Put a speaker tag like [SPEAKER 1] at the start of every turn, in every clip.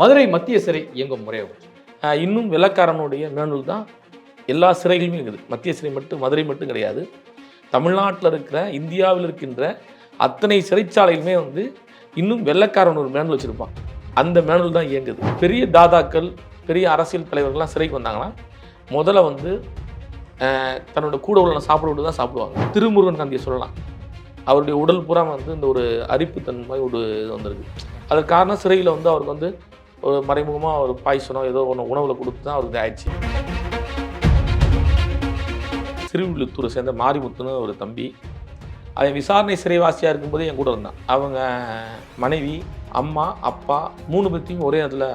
[SPEAKER 1] மதுரை மத்திய சிறை இயங்கும் முறையாகும்
[SPEAKER 2] இன்னும் வெள்ளக்காரனுடைய மேனூல் தான் எல்லா சிறைகளுமே இருக்குது. மத்திய சிறை மட்டும் மதுரை மட்டும் கிடையாது. தமிழ்நாட்டில் இருக்கிற இந்தியாவில் இருக்கின்ற அத்தனை சிறைச்சாலையிலுமே வந்து இன்னும் வெள்ளக்காரன் ஒரு மேனல் வச்சுருப்பான். அந்த மேனல் தான் இயங்குது. பெரிய தாதாக்கள் பெரிய அரசியல் தலைவர்கள்லாம் சிறைக்கு வந்தாங்கன்னா முதல்ல வந்து தன்னோட கூட உள்ள சாப்பிட விட்டு தான் சாப்பிடுவாங்க. திருமுருகன் காந்தியை சொல்லலாம். அவருடைய உடல் பூரா வந்து இந்த ஒரு அரிப்புத்தன்மை ஒரு இது வந்திருக்கு. அதற்கு காரணம் சிறையில் வந்து அவருக்கு வந்து ஒரு மறைமுகமாக ஒரு பாய்சனோ ஏதோ ஒன்று உணவில் கொடுத்து தான் அவருக்கு ஆயிடுச்சு திருவிழுத்தூரை சேர்ந்த மாரிமுத்துன்னு ஒரு தம்பி அவன் விசாரணை சிறைவாசியாக இருக்கும்போது என் கூட இருந்தான். அவங்க மனைவி அம்மா அப்பா மூணு பேர்த்தையும் ஒரே இடத்துல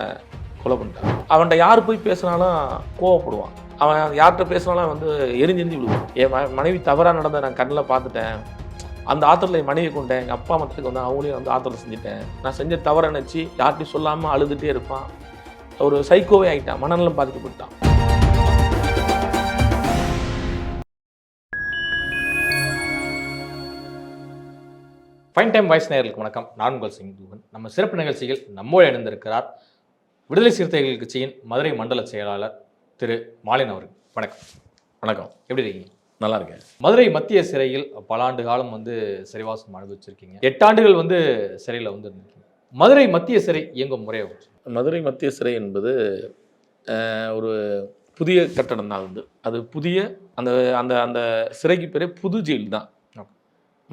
[SPEAKER 2] கொலை பண்ணிட்டான். அவன்கிட்ட யார் போய் பேசினாலும் கோவப்படுவான். அவன் யார்கிட்ட பேசினாலும் வந்து எரிஞ்சு எரிஞ்சு விழுவான். என் மனைவி தவறாக நடந்த நான் கண்ணில் பார்த்துட்டேன். அந்த ஆத்திரத்தில் என் மனைவி கொண்டேன். எங்கள் அப்பா மத்தத்துக்கு வந்து அவங்களையும் வந்து ஆத்திரம் செஞ்சுட்டேன். நான் செஞ்ச தவறை நினச்சி யார்கிட்டையும் சொல்லாமல் அழுதுகிட்டே இருப்பான். ஒரு சைக்கோவே ஆகிட்டான் மனநலம் பாதிக்கப்பட்டான்
[SPEAKER 1] ஃபைன் டைம் வாய்ஸ் நேயர்களுக்கு வணக்கம். நான் உங்கள் சிங் தூவன் நம்ம சிறப்பு நிகழ்ச்சியில் நம்மோடு இணைந்திருக்கிறார் விடுதலை சிறுத்தைகள் கட்சியின் மதுரை மண்டல செயலாளர் திரு மாலின் அவர்கள். வணக்கம்.
[SPEAKER 2] வணக்கம்.
[SPEAKER 1] எப்படி இருக்கீங்க?
[SPEAKER 2] நல்லா இருக்கேன்
[SPEAKER 1] மதுரை மத்திய சிறையில் பல ஆண்டு காலம் வந்து சிறைவாசம் அனுபவிச்சிருக்கீங்க. எட்டாண்டுகள் வந்து சிறையில் வந்து இருந்திருக்கீங்க மதுரை மத்திய சிறை இயங்கும் முறையாகும்
[SPEAKER 2] மதுரை மத்திய சிறை என்பது ஒரு புதிய கட்டடம் தான் வந்து அது புதிய அந்த அந்த அந்த சிறைக்கு பேரே புது ஜெயில் தான்.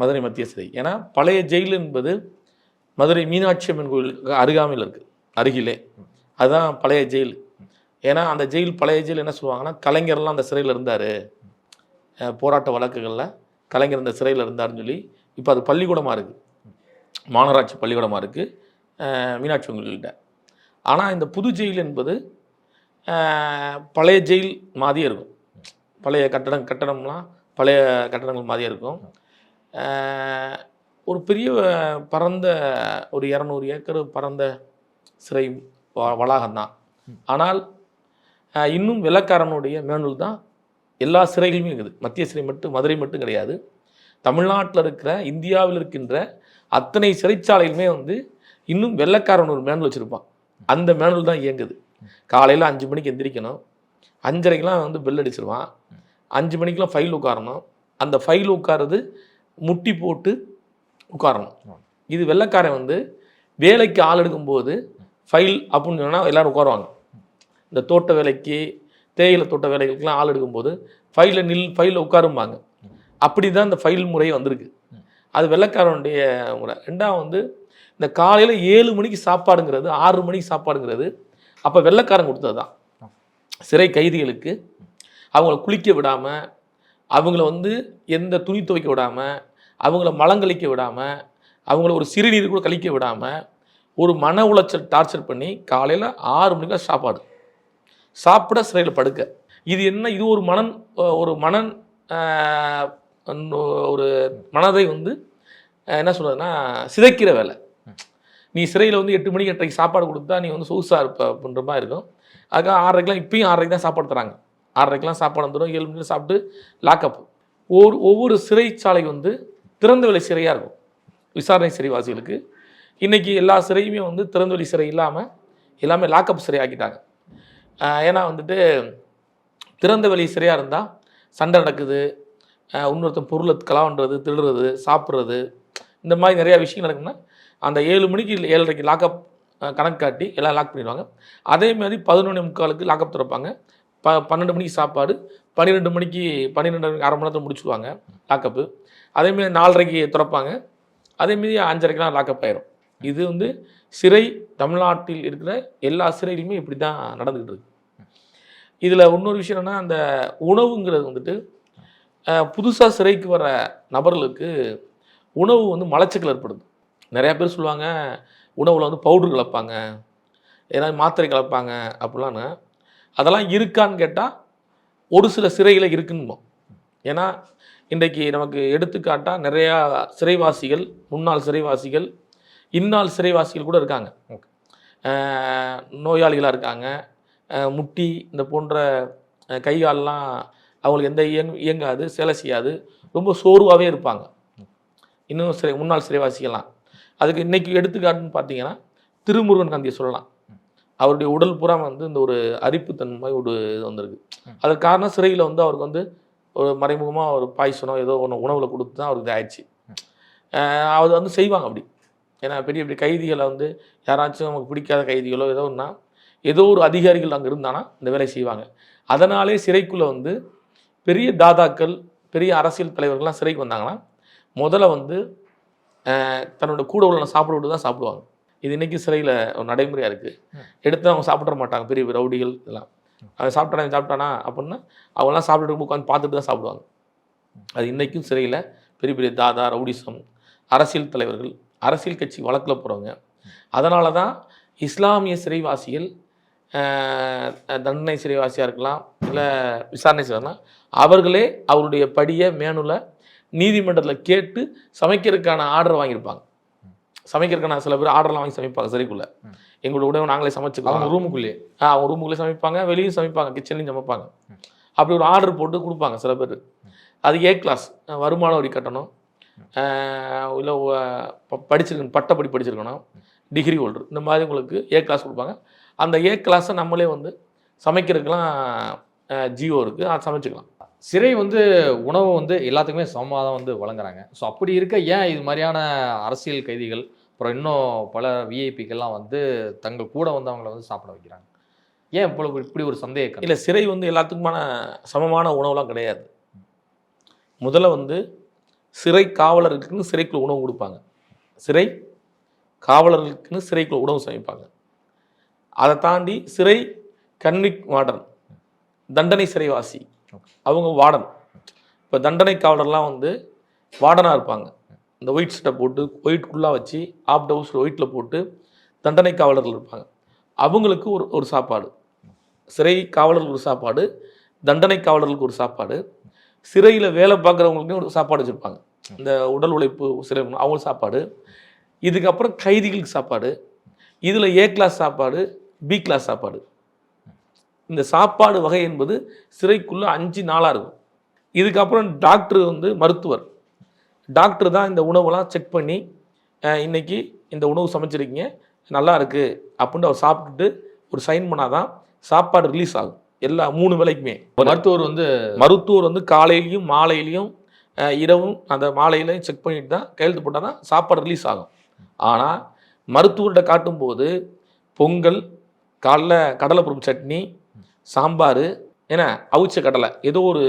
[SPEAKER 2] மதுரை மத்திய சிறை. ஏன்னா பழைய ஜெயில் என்பது மதுரை மீனாட்சி அம்மன் கோயிலுக்கு அருகாமையில் இருக்குது அருகிலே. அதுதான் பழைய ஜெயில். ஏன்னா அந்த ஜெயில் பழைய ஜெயில் என்ன சொல்லுவாங்கன்னா கலைஞர்லாம் அந்த சிறையில் இருந்தார். போராட்ட வழக்குகளில் கலைஞர் இந்த சிறையில் இருந்தாருன்னு சொல்லி இப்போ அது பள்ளிக்கூடமாக இருக்குது மாநகராட்சி பள்ளிக்கூடமாக இருக்குது மீனாட்சி கோயில்கிட்ட. ஆனால் இந்த புது ஜெயில் என்பது பழைய ஜெயில் மாதிரியே இருக்கும். பழைய கட்டடம் கட்டடம்லாம் பழைய கட்டடங்கள் மாதிரியே இருக்கும். ஒரு பெரிய பரந்த ஒரு இரநூறு ஏக்கர் பரந்த சிறை வ- வளாகம்தான். ஆனால் இன்னும் வெள்ளக்காரனுடைய மேனுவல் தான் எல்லா சிறைகளுமே இருக்குது. மத்திய சிறை மட்டும் மதுரை மட்டும் கிடையாது. தமிழ்நாட்டில் இருக்கிற இந்தியாவில் இருக்கின்ற அத்தனை சிறைச்சாலையிலுமே வந்து இன்னும் வெள்ளைக்காரன் ஒரு மேனல் வச்சுருப்பான். அந்த மேனல் தான் இயங்குது. காலையில் அஞ்சு மணிக்கு எந்திரிக்கணும். அஞ்சரைக்கெலாம் வந்து பெல் அடிச்சிருவான். அஞ்சு மணிக்கெலாம் ஃபைல் உட்காரணும். அந்த ஃபைல் உட்காரது முட்டி போட்டு உட்காரணும். இது வெள்ளைக்காரன் வந்து வேலைக்கு ஆள் எடுக்கும்போது ஃபைல் அப்படின்னு சொன்னால் எல்லோரும் உட்காருவாங்க. இந்த தோட்ட வேலைக்கு தேயிலை தோட்ட வேலைகளுக்கெல்லாம் ஆள் எடுக்கும்போது ஃபைலில் நில் ஃபைலில் உட்காரும்பாங்க. அப்படி தான் இந்த ஃபைல் முறை வந்திருக்கு. அது வெள்ளைக்காரனுடைய முறை. ரெண்டாவது வந்து இந்த காலையில் ஏழு மணிக்கு சாப்பாடுங்கிறது ஆறு மணிக்கு சாப்பாடுங்கிறது அப்போ வெள்ளக்காரன் கொடுத்தது தான் சிறை கைதிகளுக்கு அவங்கள குளிக்க விடாமல் அவங்கள வந்து எந்த துணி துவைக்க விடாமல் அவங்கள மலங்கழிக்க விடாமல் அவங்கள ஒரு சிறுநீர் கூட கழிக்க விடாமல் ஒரு மன உளைச்சல் டார்ச்சர் பண்ணி காலையில் ஆறு மணிக்கு சாப்பாடு. சாப்பிட சிறையில் படுக்க. இது என்ன? இது ஒரு மனன் ஒரு மனன் ஒரு மனதை வந்து என்ன சொல்கிறதுன்னா சிதைக்கிற வேலை. நீ சிறையில் வந்து எட்டு மணிக்கு எட்டரைக்கு சாப்பாடு கொடுத்தா நீ வந்து சொகுசாக இருப்ப அப்படின்ற மாதிரி இருக்கும். அதுக்காக ஆறரைக்கெலாம் இப்பயும் ஆறரைக்கு தான் சாப்பாடு தராங்க. ஆறரைக்கெலாம் சாப்பாடு வந்துடும் ஏழு மணிக்கு சாப்பிட்டு லாக்அப் ஒவ்வொரு ஒவ்வொரு சிறைச்சாலை வந்து திறந்தவெளி சிறையாக இருக்கும். விசாரணை சிறைவாசிகளுக்கு. இன்றைக்கி எல்லா சிறையுமே வந்து திறந்தவெளி சிறை இல்லாமல் எல்லாமே லாக்அப் சிறை ஆக்கிட்டாங்க. ஏன்னா வந்துட்டு திறந்த வெளி சிறையாக இருந்தால் சண்டை நடக்குது. ஆஹ் இன்னொருத்தன் பொருளை களவாண்டுறது திருடுறது சாப்பிட்றது. இந்த மாதிரி நிறையா விஷயம் நடக்கும்னா அந்த ஏழு மணிக்கு ஏழரைக்கு லாக்அப் கணக்கு காட்டி எல்லாம் லாக் பண்ணிடுவாங்க. அதே மாதிரி பதினொன்று முக்காலுக்கு லாக்அப் திறப்பாங்க. ப பன்னெண்டு மணிக்கு சாப்பாடு பன்னிரெண்டு மணிக்கு பன்னிரெண்டு மணிக்கு அரை மணி நேரத்தில் முடிச்சுடுவாங்க லாக்கப்பு அதேமாரி நாலரைக்கு திறப்பாங்க. அதேமாரி அஞ்சரைக்கெலாம் லாக்அப் ஆயிரும். இது வந்து சிறை தமிழ்நாட்டில் இருக்கிற எல்லா சிறையிலுமே இப்படி தான் நடந்துக்கிட்டு இருக்கு. இதில் இன்னொரு விஷயம் என்னன்னா அந்த உணவுங்கிறது வந்துட்டு புதுசாக சிறைக்கு வர நபர்களுக்கு உணவு வந்து மலச்சிக்கல் ஏற்படுது. நிறையா பேர் சொல்லுவாங்க உணவில் வந்து பவுடர் கலப்பாங்க ஏதாவது மாத்திரை கலப்பாங்க அப்படிலான்னு. அதெல்லாம் இருக்கான்னு கேட்டால் ஒரு சில சிறையில் இருக்குன்னு ஏன்னா இன்றைக்கு நமக்கு எடுத்துக்காட்டாக நிறையா சிறைவாசிகள் முன்னாள் சிறைவாசிகள் இந்நாள் சிறைவாசிகள் கூட இருக்காங்க. நோயாளிகளாக இருக்காங்க. முட்டி இந்த போன்ற கை கால்லாம் அவங்களுக்கு எந்த இயங் இயங்காது சேலை செய்யாது. ரொம்ப சோர்வாகவே இருப்பாங்க. இன்னும் சிறை முன்னாள் சிறைவாசிகள்லாம். அதுக்கு இன்னைக்கு எடுத்துக்காட்டுன்னு பார்த்தீங்கன்னா திருமுருகன் காந்தியை சொல்லலாம். அவருடைய உடல் புறம் வந்து இந்த ஒரு அரிப்புத்தன்மை ஒரு இது வந்திருக்கு. அதுக்கு காரணம் சிறையில் வந்து அவருக்கு வந்து ஒரு மறைமுகமாக ஒரு பாய்சனோ ஏதோ ஒன்று உணவில் கொடுத்து தான் அவருக்கு ஆயிடுச்சு அது வந்து செய்வாங்க அப்படி. ஏன்னா பெரிய பெரிய கைதிகளை வந்து யாராச்சும் நமக்கு பிடிக்காத கைதிகளோ ஏதோ ஒன்றா ஏதோ ஒரு அதிகாரிகள் அங்கே இருந்தானா இந்த வேலையை செய்வாங்க. அதனாலே சிறைக்குள்ளே வந்து பெரிய தாதாக்கள் பெரிய அரசியல் தலைவர்கள்லாம் சிறைக்கு வந்தாங்கன்னா முதல்ல வந்து தன்னோட கூட உள்ள சாப்பிட விட்டு தான் சாப்பிடுவாங்க. இது இன்னைக்கு சிறையில் ஒரு நடைமுறையாக இருக்குது எடுத்து அவங்க சாப்பிட மாட்டாங்க பெரிய பெரிய ரவுடிகள் இதெல்லாம். அவன் சாப்பிட்டானா சாப்பிட்டானா அப்படின்னா அவங்களாம் சாப்பிட்டுட்டு உட்காந்து பார்த்துட்டு தான் சாப்பிடுவாங்க. அது இன்றைக்கும் சிறையில் பெரிய பெரிய தாதா ரவுடிசம் அரசியல் தலைவர்கள் அரசியல் கட்சி வழக்கில் போகிறவங்க அதனால தான் இஸ்லாமிய சிறைவாசிகள் தண்டனை சிறைவாசியாக இருக்கலாம் இல்லை விசாரணை செய்யலாம் அவர்களே அவருடைய படியை மேனுல நீதிமன்றத்தில் கேட்டு சமைக்கிறதுக்கான ஆர்டர் வாங்கியிருப்பாங்க. சமைக்கிறதுக்கான சில பேர் ஆர்டர்லாம் வாங்கி சமைப்பாங்க சிறைக்குள்ள. எங்களோட உணவு நாங்களே சமைச்சுக்கலாம்.
[SPEAKER 1] அவங்க ரூமுக்குள்ளேயே?
[SPEAKER 2] ஆ அவங்க ரூமுக்குள்ளே சமைப்பாங்க வெளியும் சமைப்பாங்க கிச்சன்லையும் சமைப்பாங்க. அப்படி ஒரு ஆர்டர் போட்டு கொடுப்பாங்க சில பேர். அது ஏ கிளாஸ் வருமான வரி கட்டணும். இல்லை படிச்சிருக்கணும் பட்டப்படி படிச்சிருக்கணும். டிகிரி ஹோல்டர் இந்த மாதிரி உங்களுக்கு ஏ கிளாஸ் கொடுப்பாங்க. அந்த ஏ கிளாஸை நம்மளே வந்து சமைக்கிறதுக்கெலாம் ஜியோ இருக்குது அதை சமைச்சுக்கலாம்.
[SPEAKER 1] சிறை வந்து உணவு வந்து எல்லாத்துக்குமே சமமாக தான் வந்து வழங்குறாங்க. ஸோ அப்படி இருக்க ஏன் இது மாதிரியான அரசியல் கைதிகள் அப்புறம் இன்னும் பல விஐபிக்கெல்லாம் வந்து தங்கள் கூட வந்தவங்களை வந்து சாப்பிட வைக்கிறாங்க? ஏன் இப்போ இப்படி ஒரு சந்தேகம்
[SPEAKER 2] இல்லை சிறை வந்து எல்லாத்துக்குமான சமமான உணவுலாம் கிடையாது. முதல்ல வந்து சிறை காவலர்களுக்குன்னு சிறைக்குள்ள உணவு கொடுப்பாங்க. சிறை காவலர்களுக்குன்னு சிறைக்குள்ள உணவு சமைப்பாங்க. அதை தாண்டி சிறை கன்விக் வார்டன் தண்டனை சிறைவாசி அவங்க வார்டன். இப்போ தண்டனை காவலர்லாம் வந்து வார்டனாக இருப்பாங்க. இந்த ஒயிட் சட்டை போட்டு ஒயிட்குள்ளாக வச்சு ஆப் டவுஸில் ஒயிட்டில் போட்டு தண்டனை காவலர்கள் இருப்பாங்க. அவங்களுக்கு ஒரு ஒரு சாப்பாடு. சிறை காவலர்களுக்கு ஒரு சாப்பாடு தண்டனை காவலர்களுக்கு ஒரு சாப்பாடு. சிறையில் வேலை பார்க்குறவங்களுக்கும் ஒரு சாப்பாடு வச்சுருப்பாங்க. இந்த உடல் உழைப்பு சிறை அவங்களுக்கு சாப்பாடு. இதுக்கப்புறம் கைதிகளுக்கு சாப்பாடு. இதில் ஏ கிளாஸ் சாப்பாடு பி கிளாஸ் சாப்பாடு. இந்த சாப்பாடு வகை என்பது சிறைக்குள்ளே அஞ்சு நாளாக இருக்கும். இதுக்கப்புறம் டாக்டர் வந்து மருத்துவர். டாக்டர் தான் இந்த உணவெல்லாம் செக் பண்ணி அஹ், இன்னைக்கு இந்த உணவு சமைச்சிருக்கீங்க நல்லா இருக்கு அப்படின்ட்டு அவர் சாப்பிட்டுட்டு ஒரு சைன் பண்ணாதான் சாப்பாடு ரிலீஸ் ஆகும். எல்லா மூணு வேளைக்குமே
[SPEAKER 1] மருத்துவர் வந்து
[SPEAKER 2] மருத்துவர் வந்து காலையிலையும் மாலையிலையும் இரவும் அந்த மாலையிலையும் செக் பண்ணிட்டு தான் கையெழுத்து போட்டால் தான் சாப்பாடு ரிலீஸ் ஆகும். ஆனால் மருத்துவர்கிட்ட காட்டும்போது பொங்கல் காலைல கடலை பருப்பு சட்னி சாம்பார் என்ன அவிச்ச கடலை ஏதோ ஒரு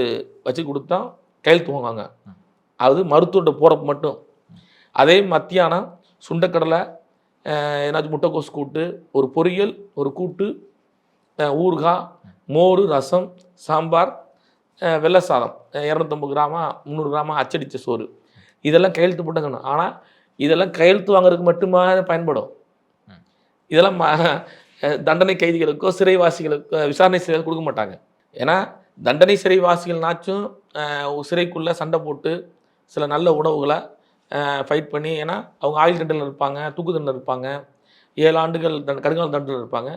[SPEAKER 2] வச்சு கொடுத்தா கையெழுத்து வாங்குவாங்க அது மருத்துவர்கிட்ட போகிறப்ப மட்டும். அதே மத்தியானம் சுண்டக்கடலை ஏதாச்சும் முட்டைக்கோஸ் கூட்டு ஒரு பொரியல் ஒரு கூட்டு ஊறுகாய் மோர் ரசம் சாம்பார் வெள்ளை சாதம். இரநூத்தம்பது கிராமா முந்நூறு கிராமா அச்சடித்த சோறு. இதெல்லாம் கையெழுத்து போட்டாங்கண்ணா ஆனால் இதெல்லாம் கையெழுத்து வாங்குறதுக்கு மட்டுமா பயன்படும். இதெல்லாம் தண்டனை கைதிகளுக்கோ சிறைவாசிகளுக்கோ விசாரணை சிறைகள் கொடுக்க மாட்டாங்க. ஏன்னா தண்டனை சிறைவாசிகள்னாச்சும் சிறைக்குள்ளே சண்டை போட்டு சில நல்ல உணவுகளை ஃபைட் பண்ணி ஏன்னா அவங்க ஆயுள் தண்டனை இருப்பாங்க தூக்கு தண்டனை இருப்பாங்க ஏழு ஆண்டுகள் தண்ட கடுங்கால தண்டனை இருப்பாங்க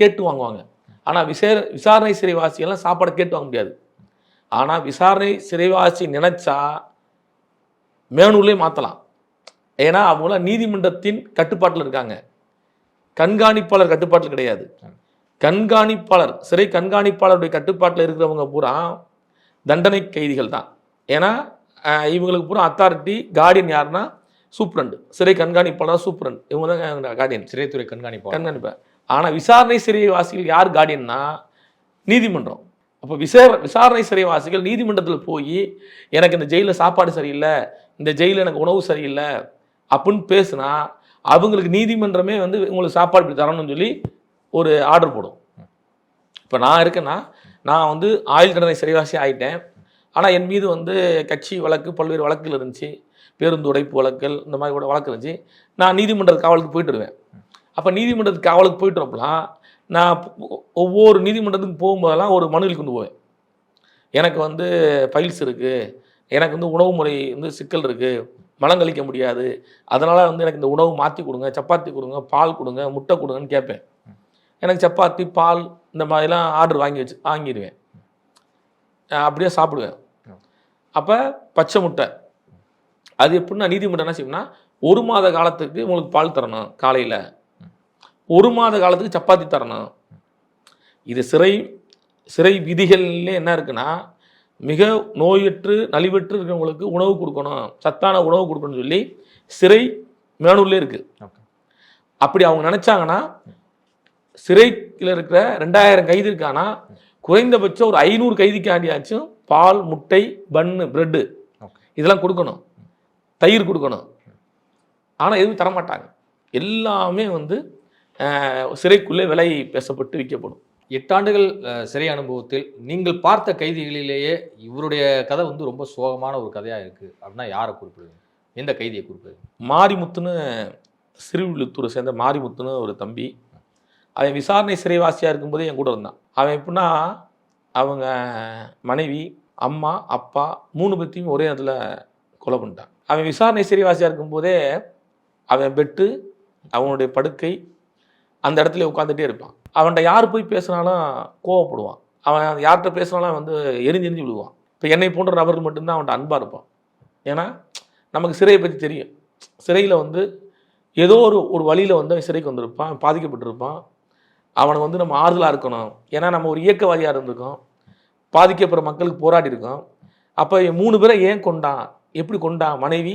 [SPEAKER 2] கேட்டு வாங்குவாங்க. ஆனால் விசார விசாரணை சிறைவாசிகள்லாம் சாப்பாடை கேட்டு வாங்க முடியாது. ஆனால் விசாரணை சிறைவாசி நினைச்சா மேனூர்லேயே மாற்றலாம் ஏன்னா அவங்களாம் நீதிமன்றத்தின் கட்டுப்பாட்டில் இருக்காங்க. கண்காணிப்பாளர் கட்டுப்பாட்டில் கிடையாது. கண்காணிப்பாளர் சிறை கண்காணிப்பாளருடைய கட்டுப்பாட்டில் இருக்கிறவங்க பூரா தண்டனை கைதிகள் தான். ஏன்னா இவங்களுக்கு பூரா அத்தாரிட்டி கார்டியன் யாருன்னா சூப்ரண்டு சிறை கண்காணிப்பாளர் சூப்ரண்ட் இவங்க தான் கார்டியன்
[SPEAKER 1] சிறைத்துறை கண்காணிப்பாளர்?
[SPEAKER 2] கண்காணிப்பேன் ஆனால் விசாரணை சிறைவாசிகள் யார் கார்டியன்னா நீதிமன்றம். அப்போ விசார விசாரணை சிறைவாசிகள் நீதிமன்றத்தில் போய் எனக்கு இந்த ஜெயிலில் சாப்பாடு சரியில்லை இந்த ஜெயிலில் எனக்கு உணவு சரியில்லை அப்படின்னு பேசுனா அவங்களுக்கு நீதிமன்றமே வந்து உங்களுக்கு சாப்பாடு இப்படி தரணும்னு சொல்லி ஒரு ஆர்டர் போடும். இப்போ நான் இருக்கேன்னா நான் வந்து ஆயுள் தண்டனை சிறைவாசி ஆயிட்டேன். ஆனால் என் மீது வந்து கட்சி வழக்கு பல்வேறு வழக்குகள் இருந்துச்சு. பேருந்து உடைப்பு வழக்குகள் இந்த மாதிரி கூட வழக்கு இருந்துச்சு. நான் நீதிமன்ற காவலுக்கு போயிட்டுருவேன் அப்போ நீதிமன்றத்துக்கு காவலுக்கு போயிட்டு வரப்பலாம் நான் ஒவ்வொரு நீதிமன்றத்துக்கும் போகும்போதெல்லாம் ஒரு மனுவில் கொண்டு போவேன். எனக்கு வந்து ஃபைல்ஸ் இருக்குது எனக்கு வந்து உணவு முறை வந்து சிக்கல் இருக்குது மலம் கழிக்க முடியாது. அதனால் வந்து எனக்கு இந்த உணவு மாற்றி கொடுங்க சப்பாத்தி கொடுங்க பால் கொடுங்க முட்டை கொடுங்கன்னு கேட்பேன். எனக்கு சப்பாத்தி பால் இந்த மாதிரிலாம் ஆர்டர் வாங்கி வச்சு வாங்கிடுவேன். அப்படியே சாப்பிடுவேன். அப்போ பச்சை முட்டை. அது எப்படின்னா நீதிமன்றம் என்ன செய்யும்னா ஒரு மாத காலத்துக்கு உங்களுக்கு பால் தரணும் காலையில். ஒரு மாத காலத்துக்கு சப்பாத்தி தரணும். இது சிறை சிறை விதிகள்ல என்ன இருக்குன்னா மிக நோயற்று நலிவற்று இருக்கிறவங்களுக்கு உணவு கொடுக்கணும். சத்தான உணவு கொடுக்கணும்னு சொல்லி சிறை மேனூர்ல இருக்கு.
[SPEAKER 1] ஓகே.
[SPEAKER 2] அப்படி அவங்க நினைச்சாங்கன்னா சிறையில் இருக்கிற ரெண்டாயிரம் கைதி இருக்கானா குறைந்தபட்சம் ஒரு ஐநூறு கைதிக்காண்டியாச்சும் பால் முட்டை பன்னு பிரெட்டு இதெல்லாம் கொடுக்கணும். தயிர் கொடுக்கணும். ஆனால் எதுவும் தரமாட்டாங்க. எல்லாமே வந்து சிறைக்குள்ளே விலை பேசப்பட்டு விற்கப்படும்.
[SPEAKER 1] எட்டாண்டுகள் சிறை அனுபவத்தில் நீங்கள் பார்த்த கைதிகளிலேயே இவருடைய கதை வந்து ரொம்ப சோகமான ஒரு கதையா இருக்கு அப்படின்னா யாரை குறிப்பிடுவீங்க? எந்த கைதியை குறிப்பிடுவீங்க?
[SPEAKER 2] மாரிமுத்துன்னு சிறுவிழுத்தூரை சேர்ந்த மாரிமுத்துன்னு ஒரு தம்பி அவன் விசாரணை சிறைவாசியாக இருக்கும்போதே என் கூட இருந்தான். அவன் எப்படின்னா அவங்க மனைவி அம்மா அப்பா மூணு பேர்த்தையும் ஒரே நேரத்தில் கொலை பண்ணிட்டான். அவன் விசாரணை சிறைவாசியாக இருக்கும்போதே அவன் பெட்டு அவனுடைய படுக்கை அந்த இடத்துல உட்காந்துட்டே இருப்பான். அவன்கிட்ட யார் போய் பேசினாலும் கோவப்படுவான். அவன் யார்கிட்ட பேசினாலும் வந்து எரிஞ்சு எரிஞ்சு விடுவான் இப்போ என்னை போன்ற நபர்கள் மட்டும்தான் அவன்கிட்ட அன்பாக இருப்பான். ஏன்னா நமக்கு சிறையை பற்றி தெரியும். சிறையில் வந்து ஏதோ ஒரு ஒரு வழியில் வந்து அவன் சிறைக்கு வந்திருப்பான் பாதிக்கப்பட்டிருப்பான். அவனுக்கு வந்து நம்ம ஆறுதலாக இருக்கணும். ஏன்னா நம்ம ஒரு இயக்கவாதியாக இருந்திருக்கோம். பாதிக்கப்படுற மக்களுக்கு போராடி இருக்கோம். அப்போ மூணு பேரை ஏன் கொண்டான்? எப்படி கொண்டான்? மனைவி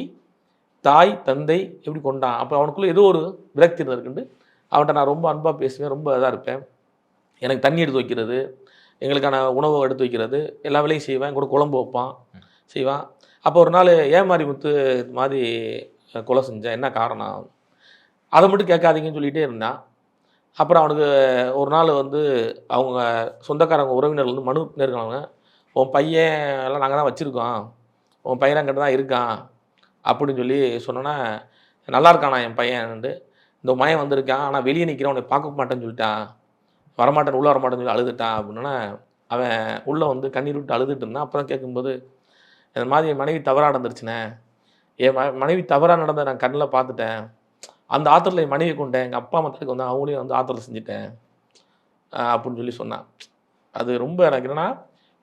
[SPEAKER 2] தாய் தந்தை எப்படி கொண்டான்? அப்போ அவனுக்குள்ளே ஏதோ ஒரு விரக்தி இருந்திருக்குண்டு அவன்கிட்ட நான் ரொம்ப அன்பாக பேசுவேன் ரொம்ப இதாக இருப்பேன். எனக்கு தண்ணி எடுத்து வைக்கிறது எங்களுக்கான உணவு எடுத்து வைக்கிறது எல்லா வேலையும் செய்வேன் கூட குழம்பு வைப்பான் செய்வான். அப்போ ஒரு நாள் ஏமாறி முத்து இது மாதிரி கொலை செஞ்சேன். என்ன காரணம்? அதை மட்டும் கேட்காதீங்கன்னு சொல்லிகிட்டே இருந்தான். அப்புறம் அவனுக்கு ஒரு நாள் வந்து அவங்க சொந்தக்காரங்க உறவினர்கள் வந்து மனு நேர்காணவங்க உன் பையன் எல்லாம் நாங்கள் தான் வச்சுருக்கோம். உன் பையன் அங்கிட்ட தான் இருக்கான். அப்படின்னு சொல்லி சொன்னோன்னா நல்லா இருக்கானா என் பையன்ட்டு இந்த மயம் வந்திருக்கான் ஆனால் வெளியே நிற்கிறேன் உன்னை பார்க்க மாட்டேன்னு சொல்லிட்டான். வரமாட்டேன் உள்ளே வரமாட்டேன்னு சொல்லி அழுதுட்டான் அப்படின்னா அவன் உள்ளே வந்து கண்ணீர் விட்டு அழுதுட்டு இருந்தான். அப்புறம் கேட்கும்போது இந்த மாதிரி என் மனைவி தவறாக நடந்துருச்சுனே என் ம மனைவி தவறாக நடந்த நான் கண்ணில் பார்த்துட்டேன். அந்த ஆத்திரத்தில் என் மனைவி கொண்டேன் எங்கள் அப்பா அம்மாத்துக்கு வந்து அவங்களையும் வந்து ஆத்திரத்தில் செஞ்சுட்டேன். அப்படின்னு சொல்லி சொன்னான். அது ரொம்ப எனக்கு என்னென்னா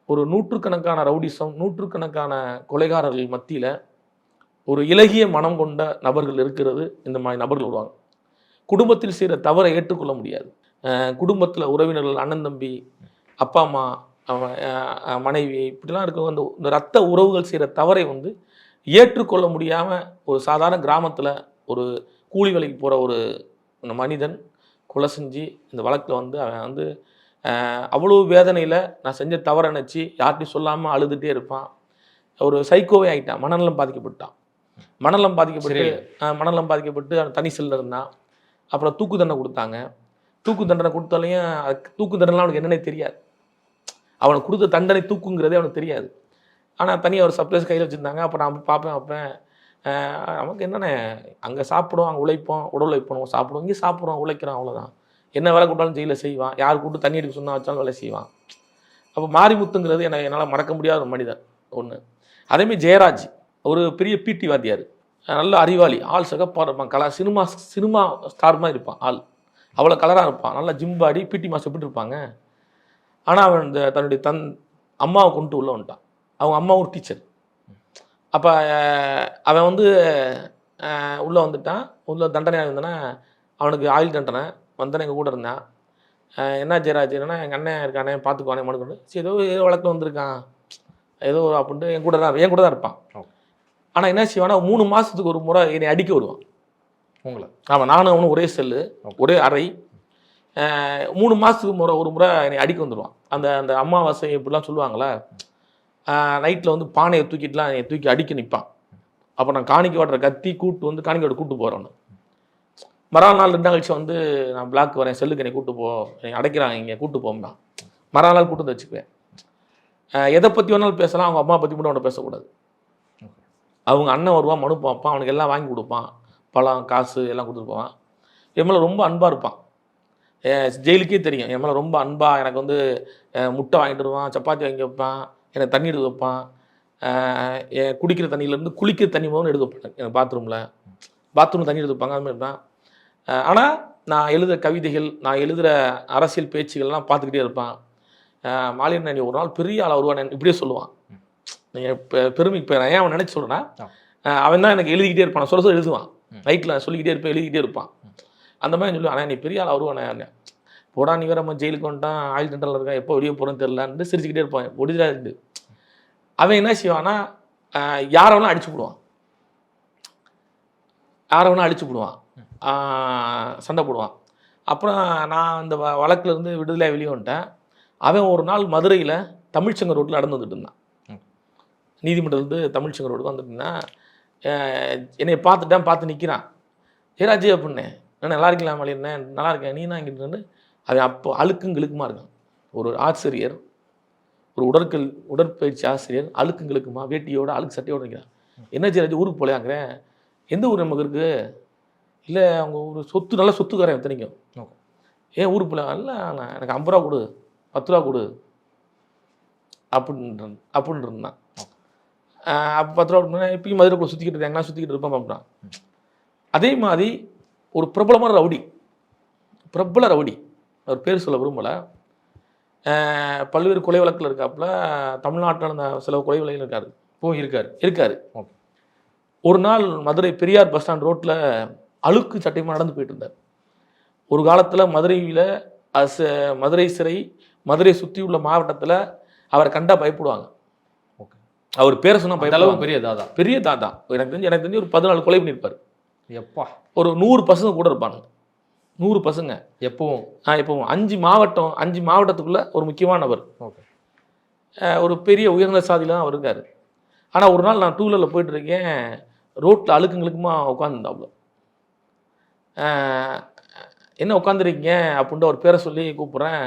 [SPEAKER 2] ஒரு நூற்றுக்கணக்கான ரவுடிசம் நூற்றுக்கணக்கான கொலைகாரர்கள் மத்தியில் ஒரு இலகிய மனம் கொண்ட நபர்கள் இருக்கிறது. இந்த மாதிரி நபர்கள் வருவாங்க. குடும்பத்தில் செய்கிற தவறை ஏற்றுக்கொள்ள முடியாது. குடும்பத்தில் உறவினர்கள் அண்ணன் தம்பி அப்பா அம்மா மனைவி இப்படிலாம் இருக்க வந்து இந்த ரத்த உறவுகள் செய்கிற தவறை வந்து ஏற்றுக்கொள்ள முடியாமல் ஒரு சாதாரண கிராமத்தில் ஒரு கூலி வேலைக்கு போகிற ஒரு மனிதன் கொலை செஞ்சு இந்த வழக்கில் வந்து அவன் வந்து அவ்வளோ வேதனையில் நான் செஞ்ச தவறை நினச்சி யார்கிட்டையும் சொல்லாமல் அழுதுகிட்டே இருப்பான். ஒரு சைக்கோவே ஆகிட்டான் மனநலம் பாதிக்கப்பட்டான். மனநலம் பாதிக்கப்பட்டு மனநலம் பாதிக்கப்பட்டு அவன் தனி செல்ல இருந்தான். அப்புறம் தூக்கு தண்டனை கொடுத்தாங்க. தூக்கு தண்டனை கொடுத்தாலையும் தூக்கு தண்டனைலாம் அவனுக்கு என்னன்னே தெரியாது. அவனுக்கு கொடுத்த தண்டனை தூக்குங்கிறதே அவனுக்கு தெரியாது. ஆனால் தனியாக ஒரு சப்ளைஸ் கையில் வச்சுருந்தாங்க. அப்போ நான் பார்ப்பேன் வைப்பேன் நமக்கு என்னென்ன அங்கே சாப்பிடுவோம் அங்கே உழைப்போம் உடல் உழைப்போம் சாப்பிடுவோம் இங்கே சாப்பிடுவோம் உழைக்கிறோம் அவ்வளோதான் என்ன வேலை கூட்டாலும் ஜெயிலில் செய்வான். யார் கூப்பிட்டு தண்ணி எடுக்க சொன்னால் வச்சாலும் வேலை செய்வான். அப்போ மாரிமுத்துங்கிறது எனக்கு என்னால் மறக்க முடியாத ஒரு மனிதன் ஒன்று அதேமாதிரி ஜெயராஜ் ஒரு பெரிய பிடி வாத்தியார். நல்ல அறிவாளி ஆள் சகப்பாக இருப்பான். கலா சினிமா சினிமா ஸ்டார் மாதிரி இருப்பான் ஆள். அவ்வளோ கலராக இருப்பான். நல்லா ஜிம் பாடி பிடி மாஸ்டர் எப்படி இருப்பாங்க? ஆனால் அவன் இந்த தன்னுடைய தன் அம்மாவை கொண்டு உள்ளே வந்துட்டான். அவங்க அம்மா ஒரு டீச்சர் அப்போ அவன் வந்து உள்ளே வந்துட்டான். உள்ள தண்டனையாக இருந்தனா அவனுக்கு ஆயுள் தண்டனை. வந்தனே எங்கள் கூட இருந்தான். என்ன ஜெயராஜ்? என்னன்னா எங்கள் அண்ணன் இருக்கானே பார்த்துக்குவானே மனு கொண்டு சரி ஏதோ ஏதோ வழக்கில் வந்திருக்கான். ஏதோ அப்படின்ட்டு என் கூட தான் என் கூட தான் இருப்பான். ஆனால் என்ன செய்வானா மூணு மாதத்துக்கு ஒரு முறை என்னை அடிக்க வருவான்
[SPEAKER 1] உங்களை.
[SPEAKER 2] ஆமாம் நானும் அவனும் ஒரே செல்லு ஒரே அறை. மூணு மாதத்துக்கு முறை ஒரு முறை என்னை அடிக்க வந்துடுவான் அந்த அந்த அமாவாசை இப்படிலாம் சொல்லுவாங்களே நைட்டில் வந்து பானையை தூக்கிட்டுலாம் என்னை தூக்கி அடிக்க நிற்பான் அப்போ நான் காணிக்க வாட்டுற கத்தி கூட்டு வந்து காணிக்க வாட்ட கூட்டு போகிறேன் மறுநாள் நாள் ரெண்டாம் கழிச்சு வந்து நான் பிளாக் வரேன் செல்லுக்கு என்னை கூட்டு போ என்னை அடைக்கிறாங்க இங்கே கூட்டு போம்னா. மறுநாள் நாள் கூட்டு வந்து வச்சுக்குவேன். எதை பற்றி வேணாலும் பேசலாம் அவங்க அம்மா பற்றி மட்டும் அவனை பேசக்கூடாது. அவங்க அண்ணன் வருவான் மனு பார்ப்பான் அவனுக்கு எல்லாம் வாங்கி கொடுப்பான். பழம் காசு எல்லாம் கொடுத்துட்டு போவான். என் மேலே ரொம்ப அன்பாக இருப்பான். ஜெயிலுக்கே தெரியும். என் மேலே ரொம்ப அன்பாக எனக்கு வந்து முட்டை வாங்கிட்டு வருவான் சப்பாத்தி வாங்கி வைப்பான் எனக்கு தண்ணி எடுத்து வைப்பான். என் குடிக்கிற தண்ணியிலேருந்து குளிக்கிற தண்ணி முதல்ல எடுத்து வைப்பேன் எனக்கு பாத்ரூமில் பாத்ரூம் தண்ணி எடுத்து வைப்பாங்க அது மாதிரி தான். ஆனால் நான் எழுதுகிற கவிதைகள் நான் எழுதுகிற அரசியல் பேச்சுகள்லாம் பார்த்துக்கிட்டே இருப்பான். மாலியன் நீ ஒரு நாள் பெரிய ஆளாக வருவான் இப்படியே சொல்லுவான். நீங்கள் இப்போ பெருமை இப்போ நான் ஏன் அவன் நினச்சி சொல்கிறேன்னா அவன் தான் எனக்கு எழுதிக்கிட்டே இருப்பான். சொல்ல சொல்ல எழுதுவான். நைட்டில் சொல்லிக்கிட்டே இருப்பேன் எழுதிக்கிட்டே இருப்பான். அந்த மாதிரி சொல்லி ஆனால் நீ பெரிய ஆள் வருவானே போடா நீ வேற நம்ம ஜெயிலுக்கு வந்துட்டான். ஆயில் டெண்டரில் இருக்கான். எப்போ வெளியே போகிறேன்னு தெரிலன்னு சிரிச்சுக்கிட்டே இருப்பான். ஒடிதா இருந்து அவன் என்ன செய்வான்னா யாரை வேணாலும் அடிச்சு போடுவான் யாரை வேணாலும் அடிச்சு போடுவான் சண்டை போடுவான். அப்புறம் நான் அந்த வ வழக்குல இருந்து விடுதலை வெளியே வந்துட்டேன். அவன் ஒரு நாள் மதுரையில் தமிழ்ச்சங்க ரோட்டில் நடந்து வந்துட்டு இருந்தான். நீதிமன்றத்துலேருந்து தமிழ்ச்சங்க ரோடுக்கு வந்துட்டு இருந்தான் ஆஹ் என்னை பார்த்துட்டேன் பார்த்து நிற்கிறான் ஏராஜி அப்படின்னே நான் நல்லா இருக்கலாம் மலியிருந்தேன் நல்லா இருக்கேன். நீ தான் இங்கிட்டு அவன் அப்போ அழுக்கும் கிழுக்குமா இருக்கான். ஒரு ஆசிரியர் ஒரு உடற்கல் உடற்பயிற்சி ஆசிரியர் அழுக்கும் கிழுக்குமா வேட்டியோட அழுக்கு சட்டையோட நிற்கிறான் என்ன ஜெயராஜ் ஊருக்கு போலையாங்கிறேன் எந்த ஊர் நமக்கு இருக்குது இல்லை அவங்க ஒரு சொத்து நல்ல சொத்துக்காரன் எத்தனைக்கும். ஏன் ஊருக்கு போல இல்லை எனக்கு ஐம்பது ரூபா கொடு பத்து ரூபா கொடு. அப்படின்னு அப்படின்னு இருந்தான். அப்போ பத்து ரூபா கொடுத்தா இப்பயும் மதுரைக்குள்ள சுற்றிக்கிட்டு இருக்காங்க சுற்றிக்கிட்டு இருப்பேன் அப்படின்னா அதே மாதிரி ஒரு பிரபலமான ரவுடி பிரபல ரவுடி அவர் பேர் சொல்ல விரும்பலை. பல்வேறு கொலை வழக்கில் இருக்காப்புல தமிழ்நாட்டில் சில கொலை வழக்கில் இருக்காரு.
[SPEAKER 1] ஓ இருக்காரு
[SPEAKER 2] இருக்காரு. ஒரு நாள் மதுரை பெரியார் பஸ் ஸ்டாண்ட் ரோட்டில் அழுக்கு சட்டையமாக நடந்து போயிட்டு இருந்தார். ஒரு காலத்தில் மதுரையில் அச மதுரை சிறை மதுரை சுற்றி உள்ள மாவட்டத்தில் அவரை கண்டா பயப்படுவாங்க. அவர் பேரை சொன்னா
[SPEAKER 1] அந்த அளவு
[SPEAKER 2] பயப்படுவாங்க
[SPEAKER 1] பெரிய தாதா.
[SPEAKER 2] பெரிய தாத்தா எனக்கு தெரிஞ்சு எனக்கு தெரிஞ்சு ஒரு பதினாலு கொலை பண்ணியிருப்பார்.
[SPEAKER 1] எப்பா.
[SPEAKER 2] ஒரு நூறு பசங்க கூட இருப்பாங்க. நூறு பசங்க.
[SPEAKER 1] எப்பவும்.
[SPEAKER 2] ஆ இப்போ அஞ்சு மாவட்டம் அஞ்சு மாவட்டத்துக்குள்ள ஒரு முக்கியமான நபர்.
[SPEAKER 1] ஓகே.
[SPEAKER 2] ஒரு பெரிய உயர்ந்த சாதியில தான் அவர் இருக்காரு. ஆனால் ஒரு நாள் நான் டூ வீலரில் போயிட்டு இருக்கேன் ரோட்டில் அழுக்குங்களுக்குமா உட்காந்துருந்தாப்புல என்ன உட்காந்துருக்கீங்க அப்படின்ட்டு ஒரு பேரை சொல்லி கூப்பிட்றேன்.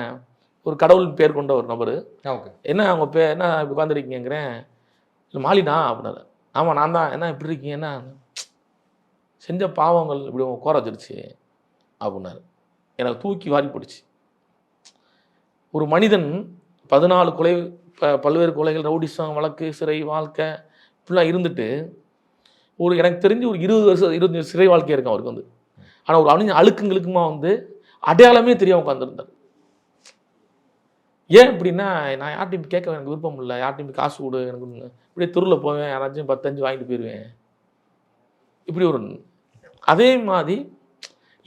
[SPEAKER 2] ஒரு கடவுள் பேர் கொண்ட ஒரு நபர்.
[SPEAKER 1] ஓகே.
[SPEAKER 2] என்ன அவங்க பே என்ன உட்காந்துருக்கீங்கிறேன் இல்லை மாலினா அப்படின்னாரு. ஆமாம் நான் தான். என்ன இப்படி இருக்கீங்க? என்ன? செஞ்ச பாவங்கள் இப்படி கோர வச்சிருச்சு அப்படின்னாரு. எனக்கு தூக்கி வாரி போடுச்சு ஒரு மனிதன் பதினாலு கொலை ப- பல்வேறு கொலைகள் ரவுடிசம் வழக்கு சிறை வாழ்க்கை இப்படிலாம் இருந்துட்டு ஒரு எனக்கு தெரிஞ்சு ஒரு இருபது வருஷம் இருபத்தஞ்சு சிறை வாழ்க்கை இருக்கும் அவருக்கு வந்து. ஆனால் ஒரு அணிஞ்ச அழுக்குங்களுக்குமா வந்து அடையாளமே தெரியாம உட்காந்துருந்தார் ஏன் அப்படின்னா நான் யார்ட்டையும் கேட்க எனக்கு விருப்பம் இல்லை. யார்ட்டையும் காசு கொடு எனக்கு இப்படியே தெருவில் போவேன் யாராச்சும் பத்தஞ்சு வாங்கிட்டு போயிடுவேன் இப்படி ஒரு அதே மாதிரி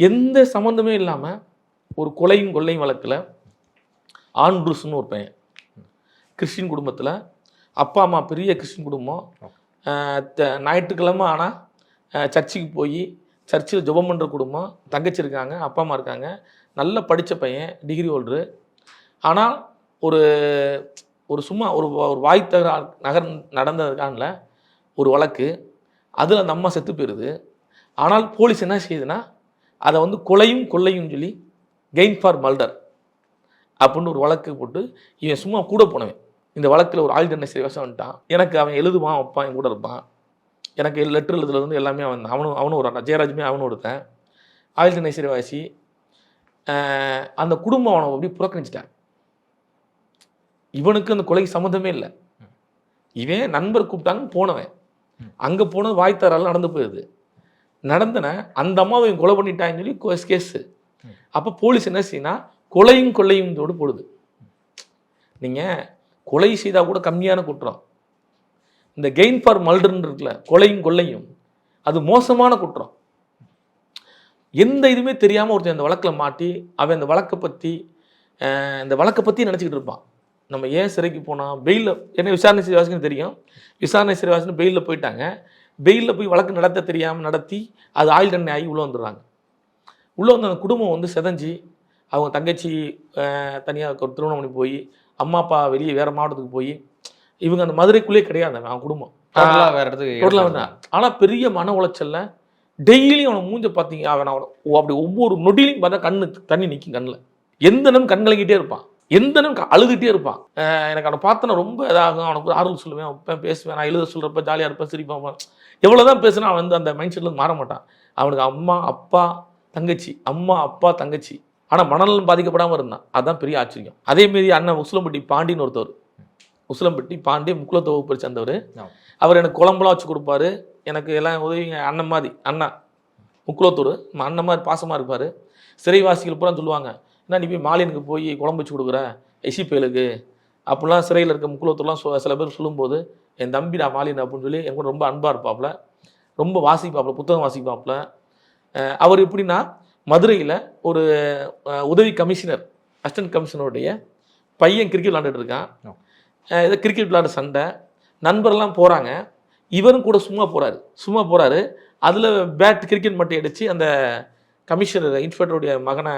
[SPEAKER 2] எந்த சம்மந்தமே இல்லாமல் ஒரு கொலையும் கொள்ளையும் வழக்கில் ஆண்ட்ரூஸ்னு ஒரு பையன். கிறிஸ்டின் குடும்பத்தில் அப்பா அம்மா பெரிய கிறிஸ்டின் குடும்பம். ஞாயிற்றுக்கிழமை ஆனால் சர்ச்சுக்கு போய் சர்ச்சில் ஜெபம் பண்ணுற குடும்பம். தங்கச்சி இருக்காங்க அப்பா அம்மா இருக்காங்க. நல்ல படித்த பையன் டிகிரி ஹோல்டரு. ஆனால் ஒரு ஒரு சும்மா ஒரு ஒரு வாய் நகர் நடந்ததுக்கான ஒரு வழக்கு அதில் அந்த அம்மா செத்து போயிடுது ஆனால் போலீஸ் என்ன செய்யுதுன்னா அதை வந்து கொலையும் கொள்ளையும் சொல்லி கெயின் ஃபார் மல்டர் அப்படின்னு ஒரு வழக்கு போட்டு இவன் சும்மா கூட போனவன். இந்த வழக்கில் ஒரு ஆயுள் தண்டனை சிறைவாசம் வந்துட்டான். எனக்கு அவன் எழுதுவான் வைப்பான் என் கூட இருப்பான். எனக்கு லெட்டர் எழுதுலேருந்து எல்லாமே அவன் அவனும் அவனும் ஒரு ஜெயராஜுமே அவனும் ஒருத்தன். ஆயுள் தண்டனை சிறைவாசி அந்த குடும்பம் அவனை அப்படி புறக்கணிச்சிட்டான். இவனுக்கு அந்த கொலைக்கு சம்மந்தமே இல்லை. இவன் நண்பர் கூப்பிட்டாங்க போனவன். அங்கே போனது வாய்த்தாரால் நடந்து போயிடுது. நடந்தன அந்த அம்மாவை இவன் கொலை பண்ணிட்டான்னு சொல்லி கேஸு. அப்போ போலீஸ் என்ன செய்யுன்னா கொலையும் கொள்ளையும் தோடு போடுது. நீங்கள் கொலை செய்தால் கூட கம்மியான குற்றம். இந்த கெயின் ஃபார் மல்டர்ன்னு இருக்குல்ல கொலையும் கொள்ளையும் அது மோசமான குற்றம். எந்த இதுவுமே தெரியாமல் ஒருத்தன் அந்த வழக்கில் மாட்டி அவன் அந்த வழக்கை பற்றி இந்த வழக்கை பற்றி நினச்சிக்கிட்டு இருப்பான். நம்ம ஏன் சிறைக்கு போனால் பெயிலில் என்ன விசாரணை சிறைவாசின்னு தெரியும். விசாரணை சிறைவாசின்னு பெயிலில் போயிட்டாங்க. பெயிலில் போய் வழக்கு நடத்த தெரியாமல் நடத்தி அது ஆயுள் தண்டனை ஆகி உள்ளே வந்துடுறாங்க. உள்ளே வந்து அந்த குடும்பம் வந்து செதஞ்சு அவங்க தங்கச்சி தனியாக திருமணம் பண்ணி போய் அம்மா அப்பா வெளியே வேறு மாவட்டத்துக்கு போய் இவங்க அந்த மதுரைக்குள்ளே கிடையாது அவன் குடும்பம்.
[SPEAKER 1] வேற இடத்துக்கு
[SPEAKER 2] ஆனால் பெரிய மன உளைச்சல்ல டெய்லியும் அவனை மூஞ்ச பார்த்தீங்க அவன் அப்படி ஒவ்வொரு நொடியிலையும் பார்த்தா கண்ணு தண்ணி நிற்கும் கண்ணில். எந்த நேரம் கண் கலங்கிட்டே இருப்பான். எந்த நேரம் அழுதுகிட்டே இருப்பான். எனக்கு அவனை பார்த்தனா ரொம்ப இதாகும். அவனுக்கு ஆறுதல் சொல்லுவேன். வைப்பேன் பேசுவேன். நான் எழுத சொல்கிறப்ப ஜாலியாக இருப்பேன் சிரிப்பான். எவ்வளோ தான் பேசுனா அவன் வந்து அந்த மைண்ட் செட்லேருந்து மாற மாட்டான். அவனுக்கு அம்மா அப்பா தங்கச்சி அம்மா அப்பா தங்கச்சி. ஆனால் மனநலம் பாதிக்கப்படாமல் இருந்தான். அதுதான் பெரிய ஆச்சரியம். அதேமாரி அண்ணன் உசிலம்பட்டி பாண்டின்னு ஒருத்தவர். உசிலம்பட்டி பாண்டி முக்குலத்தை வகுப்பை சேர்ந்தவர். அவர் எனக்கு குழம்புலாம் வச்சு கொடுப்பாரு. எனக்கு எல்லாம் உதவி அண்ணன் மாதிரி அண்ணா முக்குலத்தூர் நம்ம அண்ணன் மாதிரி பாசமாக இருப்பார். சிறைவாசிகள் பூரா சொல்லுவாங்க. என்ன நீ போய் மாலினுக்கு போய் குழம்பு வச்சு கொடுக்குற? எசி பயலுக்கு. அப்படிலாம் சிறையில் இருக்க முக்குலத்தூர்லாம் சொ- சில பேர் சொல்லும்போது என் தம்பிடா மாலின் அப்படின்னு சொல்லி என் கூட ரொம்ப அன்பாக இருப்பாப்புல. ரொம்ப வாசிப்பாப்புல புத்தகம் வாசிப்பாப்புல. அவர் எப்படின்னா மதுரையில் ஒரு உதவி கமிஷனர் அசிஸ்டன்ட் கமிஷனருடைய பையன் கிரிக்கெட் விளாண்டுட்டு இருக்கான். ஏதோ கிரிக்கெட் விளாட சண்டை. நண்பர்லாம் போகிறாங்க இவரும் கூட சும்மா போகிறாரு சும்மா போகிறாரு அதில் பேட் கிரிக்கெட் மட்டும் அடித்து அந்த கமிஷனர் இன்ஸ்பெக்டருடைய மகனை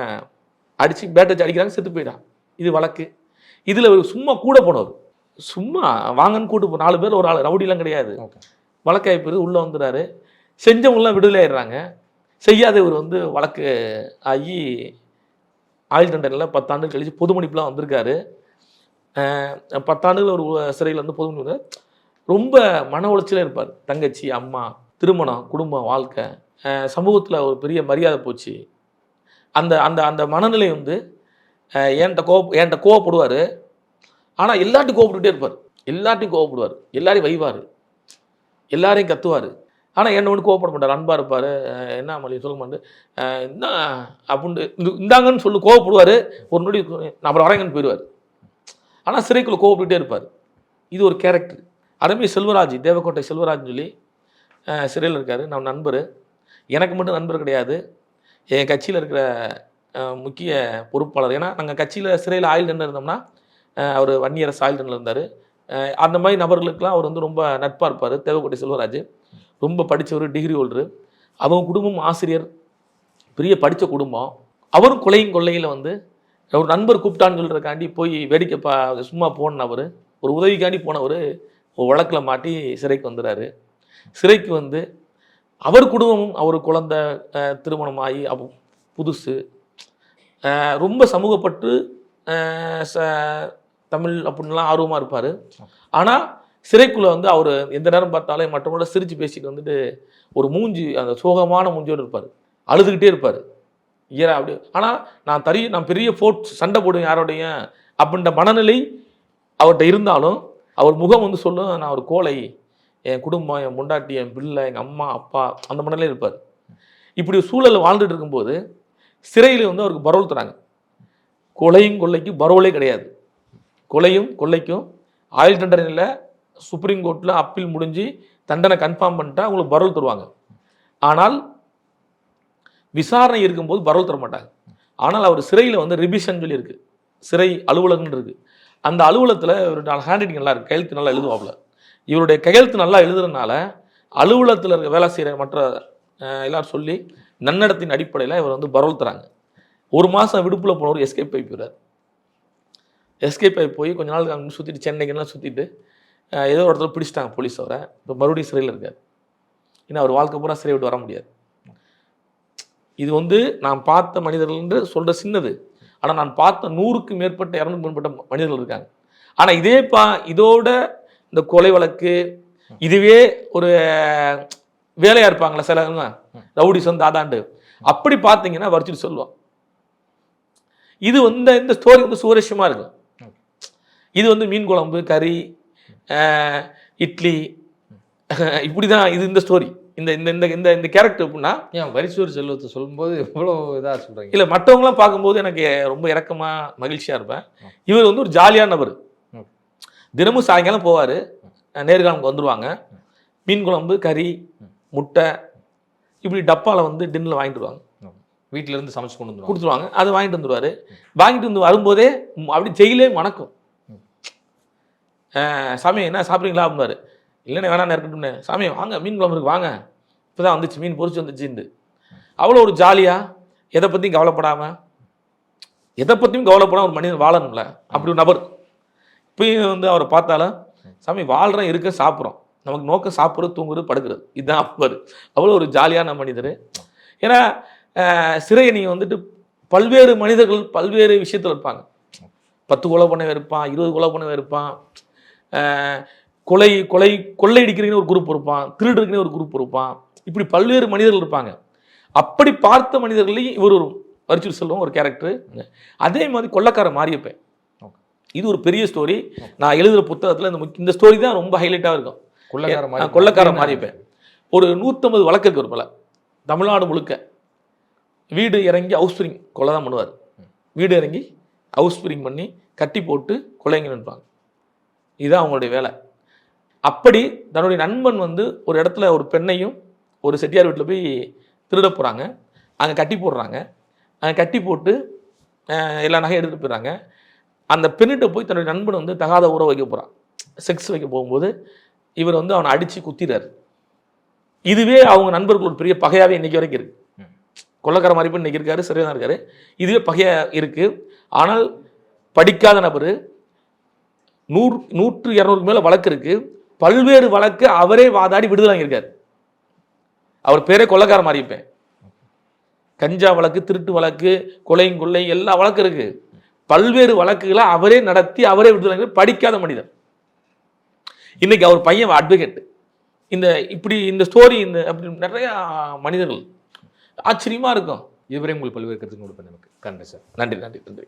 [SPEAKER 2] அடித்து பேட் வச்சு அடிக்கிறாங்க செத்து போயிடான் இது வழக்கு. இதில் சும்மா கூட போனவர். சும்மா வாங்கன்னு கூட்டு போ நாலு பேர் ஒரு ஆள் ரவுடிலாம் கிடையாது. வழக்காய்ப்பு உள்ளே வந்துடுறாரு. செஞ்சவங்களாம் விடுதலை ஆயிடுறாங்க செய்யாதவர் வந்து வழக்கு ஆகி ஆயுள் தண்டனையில் பத்தாண்டு கழிச்சு பொது மன்னிப்புலாம் வந்திருக்காரு. பத்தாண்டுகள் ஒரு சிறையில் வந்து பொது மன்னிப்பு ரொம்ப மன உளைச்சலே இருப்பார். தங்கச்சி அம்மா திருமணம் குடும்பம் வாழ்க்கை. சமூகத்தில் ஒரு பெரிய மரியாதை போச்சு. அந்த அந்த அந்த மனநிலை வந்து என்கிட்ட கோவ என்கிட்ட கோவப்படுவார். ஆனால் எல்லார்ட்டையும் கோவப்பட்டுகிட்டே இருப்பார். எல்லார்ட்டையும் கோவப்படுவார். எல்லாரையும் வைவார். எல்லாரையும் கத்துவார். ஆனால் என்ன ஒன்று கோவப்பட மாட்டார். அன்பாக இருப்பார். என்ன மொழி சொல்ல மாட்டேன் என்ன அப்படின்னு இந்த- இந்தாங்கன்னு சொல்லி கோவப்படுவார். ஒரு நொடி நான் அப்புறம் வரேங்கன்னு போயிடுவார் ஆனால் சிறைக்குள்ளே கோவப்பட்டுகிட்டே இருப்பார். இது ஒரு கேரக்டர் அரபி செல்வராஜ் தேவக்கோட்டை செல்வராஜ்னு சொல்லி சிறையில் இருக்கார். நம்ம நண்பர். எனக்கு மட்டும் நண்பர் கிடையாது. என் கட்சியில் இருக்கிற முக்கிய பொறுப்பாளர். ஏன்னா நாங்கள் கட்சியில் சிறையில் ஆயில் டென்னர் இருந்தோம்னா அவர் வன்னியரசு ஆயில் தண்டனை இருந்தார். அந்த மாதிரி நபர்களுக்கெல்லாம் அவர் வந்து ரொம்ப நட்பாக இருப்பார். தேவக்கோட்டை செல்வராஜ். ரொம்ப படித்தவர் டிகிரி ஹோல்டரு அவங்க குடும்பம் ஆசிரியர். பெரிய படித்த குடும்பம். அவரும் கொலையும் கொள்ளையில் வந்து ஒரு நண்பர் கூப்பிட்டான்னு சொல்கிறக்காண்டி போய் வேடிக்கை பா சும்மா போனவர் ஒரு உதவிக்காண்டி போனவர் வழக்கில் மாட்டி சிறைக்கு வந்துடுறாரு சிறைக்கு வந்து அவர் குடும்பமும் அவர் குழந்தை திருமணம் திருமணமாகி அப்போ புதுசு. ரொம்ப சமூகப்பட்டு ச- தமிழ் அப்படின்லாம் ஆர்வமாக இருப்பார். ஆனால் சிறைக்குள்ளே வந்து அவர் எந்த நேரம் பார்த்தாலும் மற்றவங்களோட சிரித்து பேசிட்டு வந்துட்டு ஒரு மூஞ்சி அந்த சோகமான மூஞ்சியோடு இருப்பார். அழுதுகிட்டே இருப்பார். ஏறா அப்படி ஆனால் நான் தறி நான் பெரிய ஃபோர்ட் சண்டை போடுவேன் யாரோடையும் அப்படின்ற மனநிலை அவர்கிட்ட இருந்தாலும் அவர் முகம் வந்து சொல்லும் நான் ஒரு கோழை என் குடும்பம் என் முண்டாட்டி என் பிள்ளை எங்கள் அம்மா அப்பா அந்த மனநிலையில் இருப்பார். இப்படி சூழலில் சூழல் வாழ்ந்துட்டு இருக்கும்போது சிறையில் வந்து அவருக்கு பரோல் தராங்க. கொலையும் கொள்ளைக்கும் பரோலே கிடையாது. கொலையும் கொள்ளைக்கும் ஆயுள் தண்டனையில் சுப்ரீம் கோர்ட்டில் அப்பீல் முடிஞ்சு தண்டனை கன்ஃபார்ம் பண்ணிட்டா அவங்களுக்கு பரோல் தருவாங்க. ஆனால் விசாரணை இருக்கும்போது பரோல் தர மாட்டாங்க. ஆனால் அவர் சிறையில் வந்து ரிபிஷன் சொல்லி இருக்குது சிறை அலுவலகம்னு இருக்குது அந்த அலுவலகத்தில் நாலு ஹேண்ட் ரைட்டிங் நல்லா இருக்குது கையெழுத்து நல்லா எழுதுவாப்ல இவருடைய கையெழுத்து நல்லா எழுதுறதுனால அலுவலகத்தில் இருக்க வேலை செய்கிற மற்ற எல்லாரும் சொல்லி நன்னடத்தின் அடிப்படையில் இவர் வந்து பரோல் தராங்க ஒரு மாதம் விடுப்பில் போனவர் எஸ்கேப் ஆகி போயிடுறாரு எஸ்கேப் ஆகி போய் கொஞ்ச நாள் அங்கே சுற்றிட்டு சென்னைக்கெல்லாம் சுற்றிட்டு ஏதோ ஒரு இடத்துல பிடிச்சிட்டாங்க போலீஸ் அவரை. இப்போ மறுபடியும் சிறையில் இருக்கார். ஏன்னா அவர் வாழ்க்கை பூரா சிறை விட்டு வர முடியாது. இது வந்து நான் பார்த்த மனிதர்கள் என்று சொல்கிற சின்னது. ஆனால் நான் பார்த்த நூறுக்கு மேற்பட்ட இரநூறுக்கு மேற்பட்ட மனிதர்கள் இருக்காங்க. ஆனால் இதே பா இதோட இந்த கொலை வழக்கு இதுவே ஒரு வேலையாக இருப்பாங்களே சில ரவுடிசம் தாதாண்டு. அப்படி பார்த்தீங்கன்னா வரிச்சிட்டு சொல்லுவான். இது வந்து இந்த ஸ்டோரி வந்து சுவாரஸ்யமாக இருக்கும். இது வந்து மீன் குழம்பு கறி இட்லி இப்படி தான் இது இந்த ஸ்டோரி இந்த இந்த இந்த இந்த இந்த கேரக்டர் எப்படின்னா
[SPEAKER 1] ஏன் வரிசூர் செல்வத்தை சொல்லும்போது எவ்வளோ இதாக சொல்கிறீங்க
[SPEAKER 2] இல்லை மற்றவங்களாம் பார்க்கும்போது எனக்கு ரொம்ப இறக்கமாக மகிழ்ச்சியாக இருப்பேன். இவர் வந்து ஒரு ஜாலியான நபர். தினமும் சாயங்காலம் போவார். நேர்காணலுக்கு வந்துருவாங்க. மீன் குழம்பு கறி முட்டை இப்படி டப்பாவில் வந்து டின்னில் வாங்கிட்டு வருவாங்க.
[SPEAKER 1] வீட்டில இருந்து சமைச்சு கொண்டு வந்துருவாங்க.
[SPEAKER 2] கொடுத்துருவாங்க. அதை வாங்கிட்டு வந்துருவாரு. வாங்கிட்டு வந்து வரும்போதே அப்படி ஜெயிலே மணக்கும் அஹ், சாமி என்ன சாப்பிட்றீங்களா அப்படின்னாரு. இல்லைண்ணே வேணாம் இருக்கட்டும்னே. சாமி வாங்க மீன் குழம்பு இருக்கு வாங்க. இப்போ தான் வந்துச்சு மீன் பொரிச்சு வந்துச்சுன்னு அவ்வளோ ஒரு ஜாலியாக எதை பற்றியும் கவலைப்படாமல் எதை பற்றியும் கவலைப்படாம ஒரு மனிதன் வாழணும்ல. அப்படி ஒரு நபர். இப்பயும் வந்து அவரை பார்த்தாலும் சாமி வாழ்கிறோம் இருக்க சாப்பிட்றோம். நமக்கு நோக்கம் சாப்பிட்றது தூங்குறது படுக்கிறது. இதுதான் அவர். அவ்வளோ ஒரு ஜாலியான மனிதர். ஏன்னா சிறையை நீங்கள் வந்துட்டு பல்வேறு மனிதர்கள் பல்வேறு விஷயத்தில் இருப்பாங்க. பத்து கொலை பண்ணவே இருப்பான் இருபது கொலை பண்ணவே இருப்பான். கொலை கொலை கொள்ளையடிக்கிறீங்கன்னு ஒரு குரூப் இருப்பான் திருடுறதுக்குன்னு ஒரு குரூப் இருப்பான். இப்படி பல்வேறு மனிதர்கள் இருப்பாங்க. அப்படி பார்த்த மனிதர்களையும் இவர் ஒரு வரிச்சு செல்வம் ஒரு கேரக்டர் அதே மாதிரி கொள்ளக்கார மாறியப்பேன் இது ஒரு பெரிய ஸ்டோரி நான் எழுதுகிற புத்தகத்தில் இந்த இந்த ஸ்டோரி தான் ரொம்ப ஹைலைட்டாக இருக்கும்.
[SPEAKER 1] கொள்ளக்கார
[SPEAKER 2] கொள்ளைக்கார மாறிப்பேன். ஒரு நூற்றம்பது வழக்கு இருக்கு ஒரு போல. தமிழ்நாடு முழுக்க. வீடு இறங்கி ஹவுஸ் ஸ்பிரிங் கொலை தான் பண்ணுவார். வீடு இறங்கி ஹவுஸ் ஸ்பிரிங் பண்ணி கட்டி போட்டு கொலைங்க நிற்பாங்க இதுதான் அவங்களுடைய வேலை. அப்படி தன்னுடைய நண்பன் வந்து ஒரு இடத்துல ஒரு பெண்ணையும் ஒரு செட்டியார் வீட்டில் போய் திருட போகிறாங்க அங்கே கட்டி போடுறாங்க. அங்கே கட்டி போட்டு எல்லா நகையும் எடுத்துகிட்டு போயிடுறாங்க. அந்த பெண்ணிட்ட போய் தன்னுடைய நண்பன் வந்து தகாத உறவு வைக்க போகிறான் செக்ஸ் வைக்க போகும்போது இவர் வந்து அவனை அடித்து குத்திறாரு. இதுவே அவங்க நண்பர்கள் ஒரு பெரிய பகையாகவே இன்னைக்கு வரைக்கும் இருக்கு.
[SPEAKER 1] ம்.
[SPEAKER 2] கொள்ளக்கார மாதிரி இன்னைக்கு இருக்காரு சரியாக தான் இருக்காரு. இதுவே பகையா இருக்கு. ஆனால் படிக்காத நபர் நூறு நூற்று இரநூறுக்கு மேல வழக்கு இருக்கு. பல்வேறு வழக்கு அவரே வாதாடி விடுதலை வாங்கியிருக்காரு. அவர் பேரே கொள்ளக்கார மாதிரி இருப்பேன். கஞ்சா வழக்கு திருட்டு வழக்கு கொலை கொள்ளை எல்லா வழக்கு இருக்கு. பல்வேறு வழக்குகளை அவரே நடத்தி அவரே விடுதலை படிக்காத மனிதன் இன்னைக்கு அவர் பையன் அட்வொகேட் இந்த இப்படி இந்த ஸ்டோரி இந்த அப்படி நிறைய மனிதர்கள் ஆச்சரியமா இருக்கும்.
[SPEAKER 1] இதுவரை உங்களுக்கு பல்வேறு கருத்துக்கள் கொடுப்பேன் நமக்கு. கண்டிப்பாக சார்.
[SPEAKER 2] நன்றி நன்றி நன்றி.